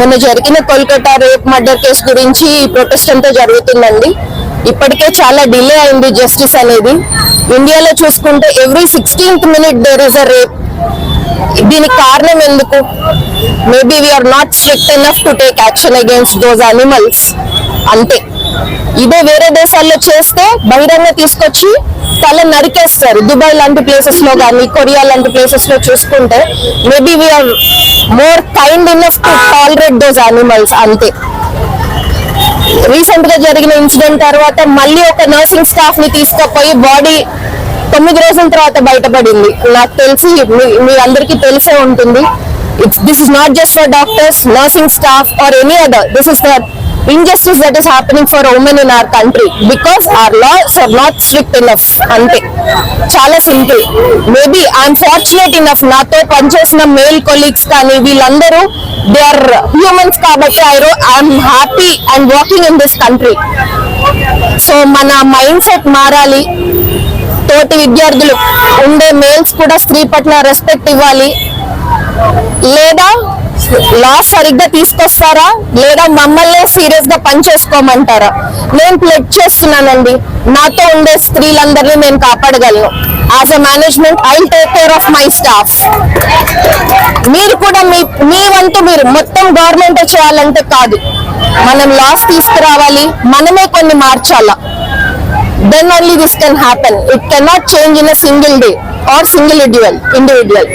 మొన్న జరిగిన Kolkata rape murder case గురించి ప్రొటెస్ట్ అంతా జరుగుతుందండి. ఇప్పటికే చాలా డిలే అయింది జస్టిస్ అనేది. ఇండియాలో చూసుకుంటే every sixteenth minute there is a rape దీనికి కారణం ఎందుకు? Maybe we are not strict enough to take action against those animals అంతే. ఇదే వేరే దేశాల్లో చేస్తే బహిరంగ తీసుకొచ్చి తల నరికేస్తారు. దుబాయ్ లాంటి ప్లేసెస్లో కానీ కొరియా లాంటి ప్లేసెస్లో చూసుకుంటే maybe we are more kind enough to tolerate those animals అంతే. రీసెంట్గా జరిగిన ఇన్సిడెంట్ తర్వాత మళ్ళీ ఒక నర్సింగ్ స్టాఫ్ని తీసుకుపోయి బాడీ తొమ్మిది రోజుల తర్వాత బయటపడింది. నాకు తెలిసి మీ- మీ అందరికీ తెలిసే ఉంటుంది. It's this is not just for doctors nursing staff or any other this is the injustice that is happening for women in our country because our laws are not strict enough అంతే చాలా simple maybe I'm fortunate enough నాతో పనిచేసిన male colleagues కానీ వీళ్ళందరూ they are humans కాబట్టి I I'm happy and walking in this country so మన mind set మారాలి. తోటి విద్యార్థులు ఉండే మేల్స్ కూడా స్త్రీ పట్ల రెస్పెక్ట్ ఇవ్వాలి. లేదా లా సరిగ్గా తీసుకొస్తారా? లేదా మమ్మల్ని సీరియస్గా పని చేసుకోమంటారా నేను ప్లెడ్ చేస్తున్నానండి. నాతో ఉండే స్త్రీలందరినీ నేను కాపాడగలను. As a management I take care of my staff మీరు కూడా మీ మీ వంతు మీరు మొత్తం గవర్నమెంట్ చేయాలంటే కాదు. మనం లాస్ తీసుకురావాలి. మనమే కొన్ని మార్చాలా. Then only this can happen it cannot change in a single day or single individual individual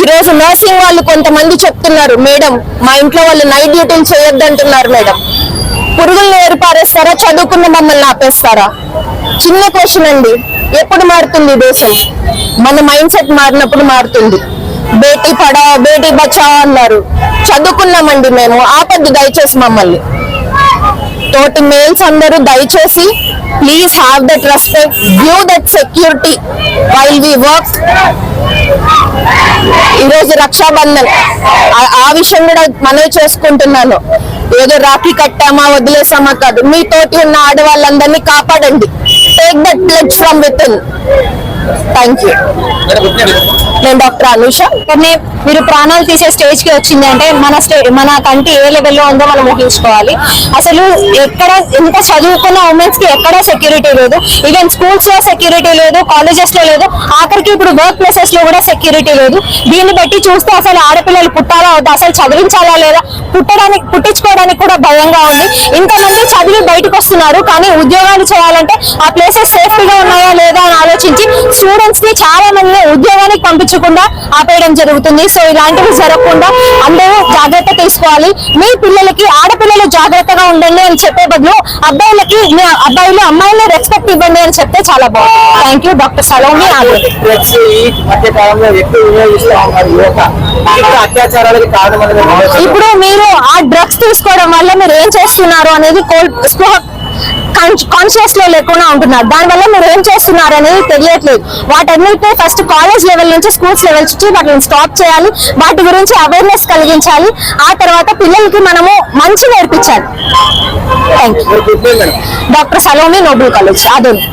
ఈ రోజు నర్సింగ్ వాళ్ళు కొంతమంది చెప్తున్నారు మేడం మా ఇంట్లో వాళ్ళు నైట్ డ్యూటీలు చేయొద్దంటున్నారు మేడం. పురుగులను ఏర్పారేస్తారా చదువుకున్న మమ్మల్ని ఆపేస్తారా? చిన్న క్వశ్చన్ అండి. ఎప్పుడు మారుతుంది దేశం? మన మైండ్ సెట్ మారినప్పుడు మారుతుంది. బేటీ పడావ్ బేటీ బచావ్ అన్నారు. చదువుకున్నామండి మేము ఆపద్దు దయచేసి మమ్మల్ని. తోటి మేల్స్ అందరూ దయచేసి please have that respect view that security while we work ఈరోజు రక్షాబంధన్. ఆ- ఆ విషయం కూడా మనవి చేసుకుంటున్నాను. ఏదో రాఖీ కట్టామా వదిలేసామా కాదు. మీ తోటి ఉన్న ఆడవాళ్ళందరినీ కాపాడండి. Take that blood from with thank you నేను డాక్టర్ అనుష. కొన్ని మీరు ప్రాణాలు తీసే స్టేజ్కి వచ్చింది అంటే మన స్టే మన కంటి ఏ లెవెల్లో ఉందో మనం ఊహించుకోవాలి. అసలు ఎక్కడ ఎంత చదువుకున్న ఉమెన్స్కి ఎక్కడ సెక్యూరిటీ లేదు. ఈవెన్ స్కూల్స్లో సెక్యూరిటీ లేదు కాలేజెస్లో లేదు ఆఖరికి ఇప్పుడు వర్క్ ప్లేసెస్లో కూడా సెక్యూరిటీ లేదు. దీన్ని బట్టి చూస్తే అసలు ఆడపిల్లలు పుట్టాలా వద్దా అసలు చదివించాలా లేదా? పుట్టడానికి పుట్టించుకోవడానికి కూడా భయంగా ఉంది. ఇంతమంది చదివి బయటకు వస్తున్నారు కానీ ఉద్యోగాలు చేయాలంటే ఆ ప్లేసెస్ సేఫ్టీగా ఉన్నాయా లేదా అని ఆలోచించి స్టూడెంట్స్ని చాలా మంది ఉద్యోగానికి పంపించకుండా ఆపేయడం జరుగుతుంది. సో ఇలాంటివి జరగకుండా అందరూ జాగ్రత్త తీసుకోవాలి. మీ పిల్లలకి ఆడపిల్లలు జాగ్రత్తగా ఉండండి అని చెప్పే బదులు అబ్బాయిలకి మీ అబ్బాయిలు అమ్మాయిలు రెస్పెక్ట్ ఇవ్వండి అని చెప్తే చాలా బాగుంది థ్యాంక్ యూ డాక్టర్ సలోమి ఇప్పుడు మీరు ఆ డ్రగ్స్ తీసుకోవడం వల్ల మీరు ఏం చేస్తున్నారు అనేది కోల్- స్పృహ కాన్షియస్లో లేకుండా ఉంటున్నారు. దానివల్ల మీరు ఏం చేస్తున్నారు అనేది తెలియట్లేదు. వాటన్నిటిని ఫస్ట్ కాలేజ్ లెవెల్ నుంచి స్కూల్స్ లెవెల్ నుంచి వాటిని స్టాప్ చేయాలి. వాటి గురించి అవేర్నెస్ కలిగించాలి. ఆ తర్వాత పిల్లలకి మనము మంచి నేర్పించాలి. Thank you doctor Salomi Noble college అదే